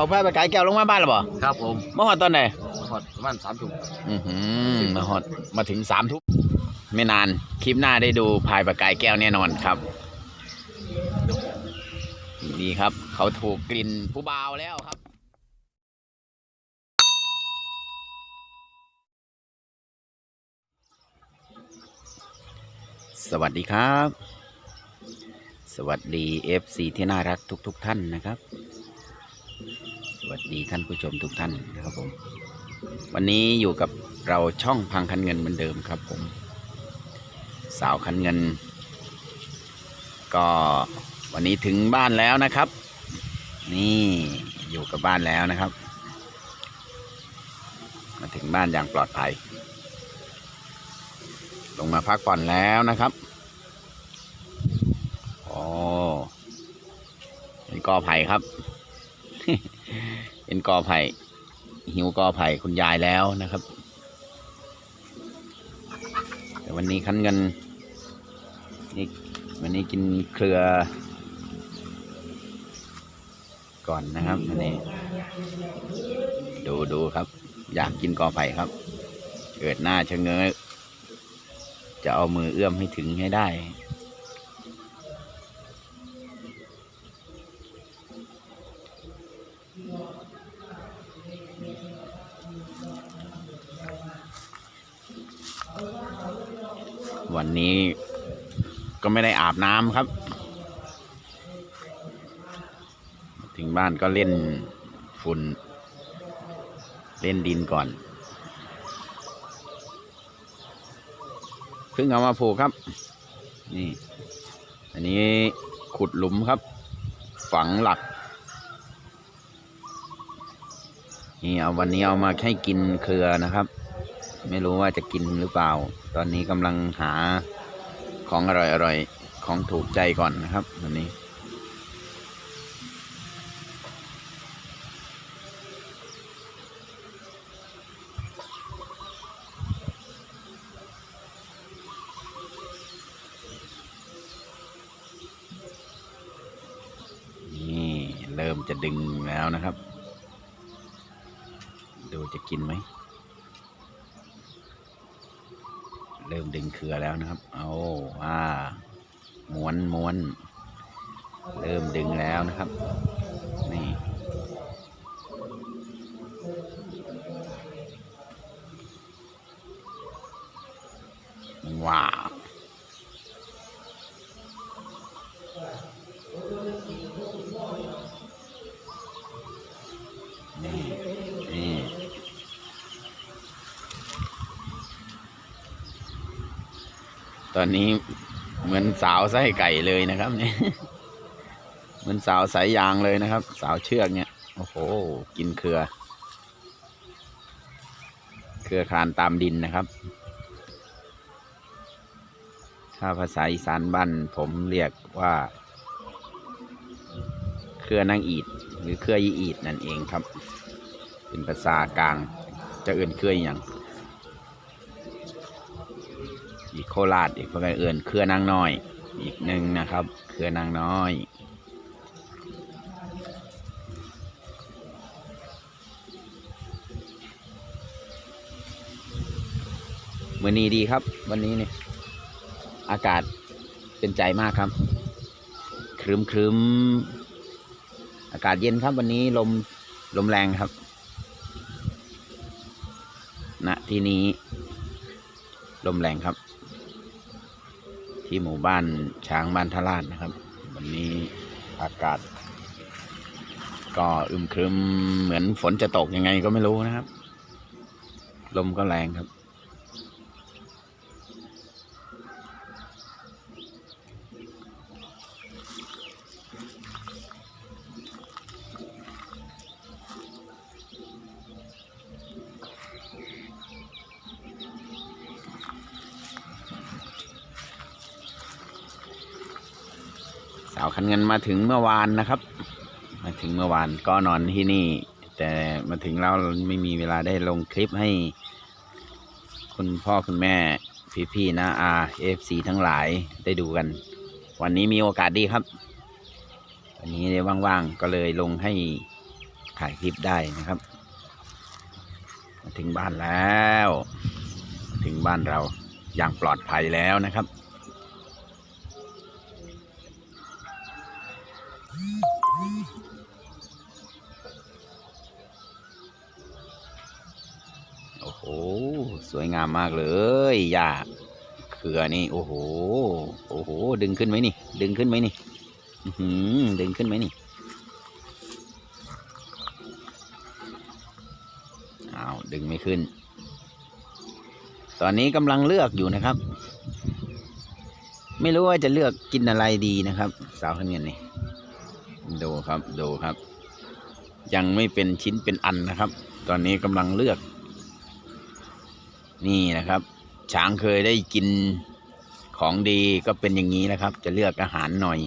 เอาผ้าไปไก่แก้วลงมาบ้านหรอบ่ครับผมเมื่อวานตอนไหนหอดประมาณสามทุ่มอือหือมาฮอดมาถึงสามทุ่มไม่นานคลิปหน้าได้ดูพายปลาไก่แก้วแน่นอนครับนี่ครับ เขาถูกกลิ่นผู้บ่าวแล้วครับสวัสดีครับ สวัสดี FC ที่น่ารักทุกๆทท่านนะครับส วัสดีท่านผู้ชมทุกท่านนะครับผม วันนี้อยู่กับเราช่องพังคันเงินเหมือนเดิมครับผม สาวคันเงิน ก็วันนี้ถึงบ้านแล้วนะครับ นี่อยู่กับบ้านแล้วนะครับ มาถึงบ้านอย่างปลอดภัย ลงมาพักผ่อนแล้วนะครับโอ้เป็นกอไผ่ครับ เป็นกอไผ่หิวกอไผ่คุณยายแล้วนะครับ แต่วันนี้คั้นเงินนี่วันนี้กินเครือ ก่อนนะครับวันนี้ ดูดูครับ อยากกินกอไผ่ครับ เกิดหน้าชะเง้อจะเอามือเอื้อมให้ถึงให้ได้ วันนี้ก็ไม่ได้อาบน้ำครับ ถึงบ้านก็เล่นฝุ่น เล่นดินก่อนเพิ่งเอามาผูกครับ นี่ อันนี้ขุดหลุมครับ ฝังหลัก นี่เอาวันนี้เอามาให้กินเครือนะครับ ไม่รู้ว่าจะกินหรือเปล่า ตอนนี้กำลังหาของอร่อยๆ ของถูกใจก่อนนะครับวันนี้ นี่เริ่มจะดึงแล้วนะครับ ดูจะกินไหม เริ่มดึงเครือแล้วนะครับ เอาอ่าม้วนม้วน เริ่มดึงแล้วนะครับ นี่ ว้าว นี่นี่ ต อนนี้เหมือนสาวไส้ไก่เลยนะครับเนี่ยเหมือนสาวสายยางเลยนะครับ สาวเชือกเนี่ย โอ้โห กินเครือ เครือคลานตามดินนะครับ ถ้าภาษาอีสานบ้านผมเรียกว่า เครือนางอีด หรือเครือยีอีดนั่นเองครับ เป็นภาษากลางจะเอื่นเครืออย่าง อีก โคราชอีกเพื่อนเอื่นเครือนางน้อย อีกหนึ่งนะครับ เครือนางน้อยวันนี้ดีครับ วันนี้เนี่ยอากาศเป็นใจมากครับครึมครึมอากาศเย็นครับ วันนี้ลมลมแรงครับณที่นี้ ลมแรงครับ ที่หมู่บ้านช้างบ้านทาราชนะครับ วันนี้อากาศ ก็อึมครึมเหมือนฝนจะตกยังไงก็ไม่รู้นะครับ ลมก็แรงครับ สาวคันเงินมาถึงเมื่อวานนะครับ มาถึงเมื่อวานก็นอนที่นี่ แต่มาถึงแล้วไม่มีเวลาได้ลงคลิปให้ คุณพ่อคุณแม่พี่ๆนะอาเอฟซีทั้งหลายได้ดูกัน วันนี้มีโอกาสดีครับ วันนี้ได้ว่างๆก็เลยลงให้ถ่ายคลิปได้นะครับ มาถึงบ้านแล้ว ถึงบ้านเราอย่างปลอดภัยแล้วนะครับ โอ้โห สวยงามมากเลยหญ้าเขือนี่ โอ้โห โอ้โห ดึงขึ้นไหมนี่ ดึงขึ้นไหมนี่อื้อหืดึงขึ้นไหมนี่อ้าวดึงไม่ขึ้น ตอนนี้กำลังเลือกอยู่นะครับ ไม่รู้ว่าจะเลือกกินอะไรดีนะครับ สาวคนนี้นี่ ดูครับดูครับ ยังไม่เป็นชิ้นเป็นอันนะครับ ตอนนี้กำลังเลือก นี่นะครับ ช้างเคยได้กินของดีก็เป็นอย่างนี้นะครับ จะเลือกอาหารหน่อย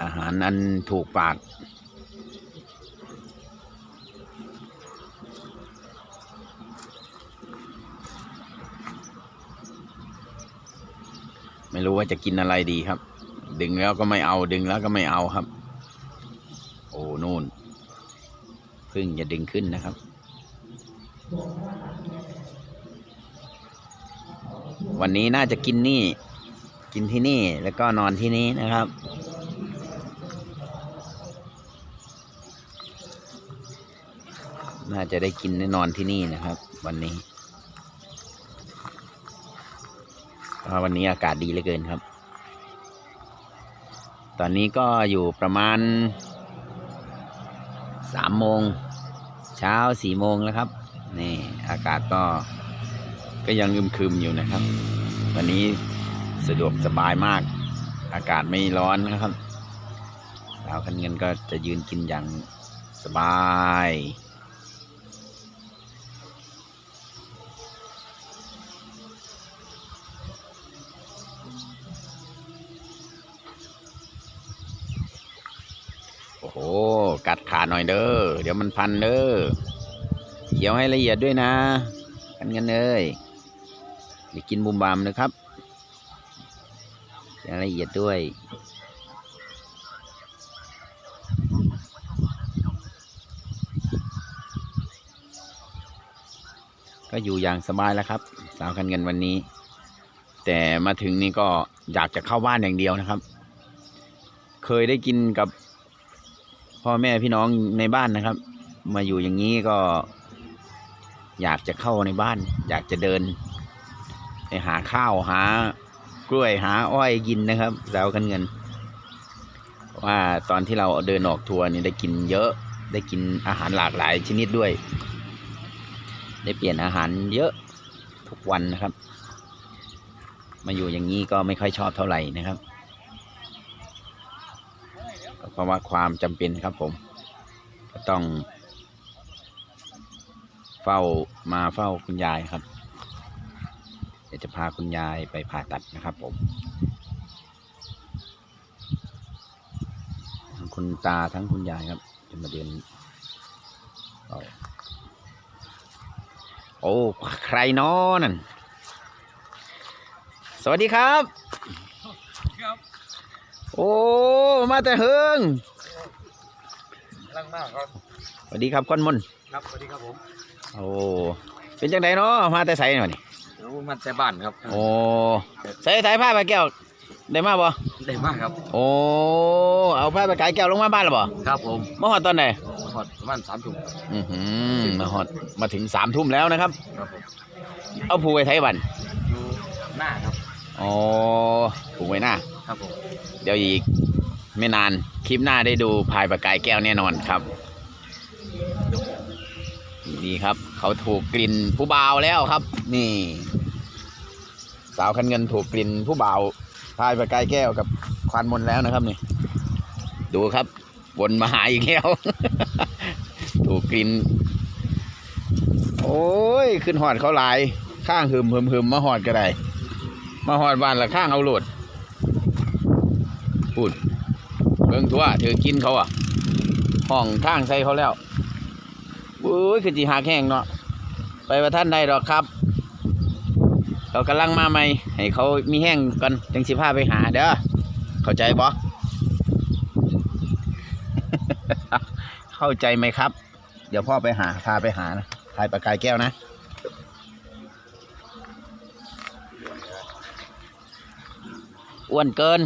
อาหารอันถูกปากไม่รู้ว่าจะกินอะไรดีครับ ดึงแล้วก็ไม่เอาดึงแล้วก็ไม่เอาครับ โอ้นู่นพึ่งจะดึงขึ้นนะครับ วันนี้น่าจะกินนี่ กินที่นี่แล้วก็นอนที่นี้นะครับน่าจะได้กินได้นอนที่นี่นะครับ วันนี้เพราะวันนี้อากาศดีเหลือเกินครับ ตอนนี้ก็อยู่ประมาณสามโมงเช้าสี่โมงแล้วครับ นี่อากาศก็ก็ยังอึมคึมอยู่นะครับ วันนี้สะดวกสบายมาก อากาศไม่ร้อนนะครับ สาวคันเงินก็จะยืนกินอย่างสบาย โอ้โห กัดขาหน่อยเด้อ เดี๋ยวมันพันเด้อเขียวให้ละเอียดด้วยนะ กันเงินเอ้ยอย่ากินบุมบามนะครับเขียวให้ละเอียดด้วยก็อยู่อย่างสบายแล้วครับ สาวกันเงินวันนี้ แต่มาถึงนี่ก็อยากจะเข้าบ้านอย่างเดียวนะครับ เคยได้กินกับ พ่อแม่พี่น้องในบ้านนะครับ มาอยู่อย่างนี้ก็ อยากจะเข้าในบ้าน อยากจะเดิน ไปหาข้าวหากล้วยหาอ้อยกินนะครับสาวกันเงิน ว่าตอนที่เราเดินออกทัวร์นี่ได้กินเยอะ ได้กินอาหารหลากหลายชนิดด้วย ได้เปลี่ยนอาหารเยอะทุกวันนะครับ มาอยู่อย่างนี้ก็ไม่ค่อยชอบเท่าไหร่นะครับ ราะว่าความจำเป็นครับผม ก็ต้อง เฝ้ามาเฝ้าคุณยายครับเดี๋ยวจะพาคุณยายไปผ่าตัดนะครับผม ทั้งคุณตาทั้งคุณยายครับ จะมาเดินโอ้ ใครนอนั่น สวัสดีครับ ครับ โอ้ มาแต่เฮิงลังมากครับสวัสดีครับก้อนมนต์ครับสวัสดีครับผมโอ้เป็นจังไดเนาะมาแต่ใส่หน่อยนี่โอ้มาแต่บ้านครับโอ้ใส่สายผ้าไปแก้วได้มาบ่ได้มากครับ โอ้เอาผ้าไปขายแก้วลงมาบ้านแล้วบ่ครับผมมาหอดตอนไหนหอดประมาณสามถุงอือหือมาหอดมาถึงสามทุ่มแล้วนะครับ ครับผมเอาผูกไว้ไทยบันอยู่หน้าครับ อ๋อผูกไว้หน้าครับผมเดี๋ยวอีกไม่นานคลิปหน้าได้ดูพายประกายแก้วแน่นอนครับนี่ครับ เขาถูกกลิ่นผู้บ่าวแล้วครับ นี่ สาวคันเงินถูกกลิ่นผู้บ่าวพายประกายแก้วกับควันมนต์แล้วนะครับนี่ ดูครับวนมาหาอีกแล้ว ถูกกลิ่นโอ้ย ขึ้นหอดเขาหลาย ข้างหึมหึมหึมมาหอดก็ได้ มาหอดบ้านละข้างเอาโหลดพูดเบิ่งทั่วถือกินเขาอะห้องข้างใส่เขาแล้วโอ้ยคือจีหาแห้งเนาะไปประท่านใดดอกครับเขากำลังมาใหม่ให้เขามีแห้งกันจังสิพาไปหาเด้อเข้าใจบ่เข้าใจไหมครับ เดี๋ยวพ่อไปหาพาไปหานะพายปลากายแก้วนะ อ้วนเกิน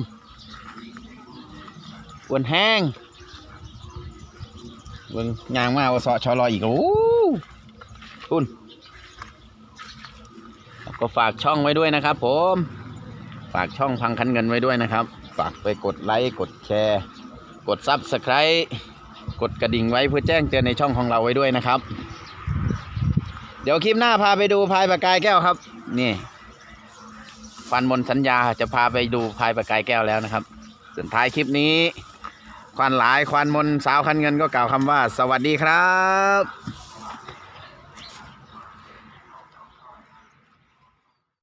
อ้วนแห้งเบิ่งยางมาว่าสาะชอรอยอีกโอ้คุณก็ฝากช่องไว้ด้วยนะครับ ผม ฝากช่องพังคันเงินไว้ด้วยนะครับ ฝากไปกดไลค์กดแชร์ กดซับสไคร b e กดกระดิ่งไว้เพื่อแจ้งเตือนในช่องของเราไว้ด้วยนะครับ เดี๋ยวคลิปหน้าพาไปดูพายปากกายแก้วครับ นี่ ฟันมนสัญญาจะพาไปดูพายปากกายแก้วแล้วนะครับส่วนท้ายคลิปนี้ควันหลายควันมนสาวคันเงินก็กล่าวคำว่า สวัสดีครับ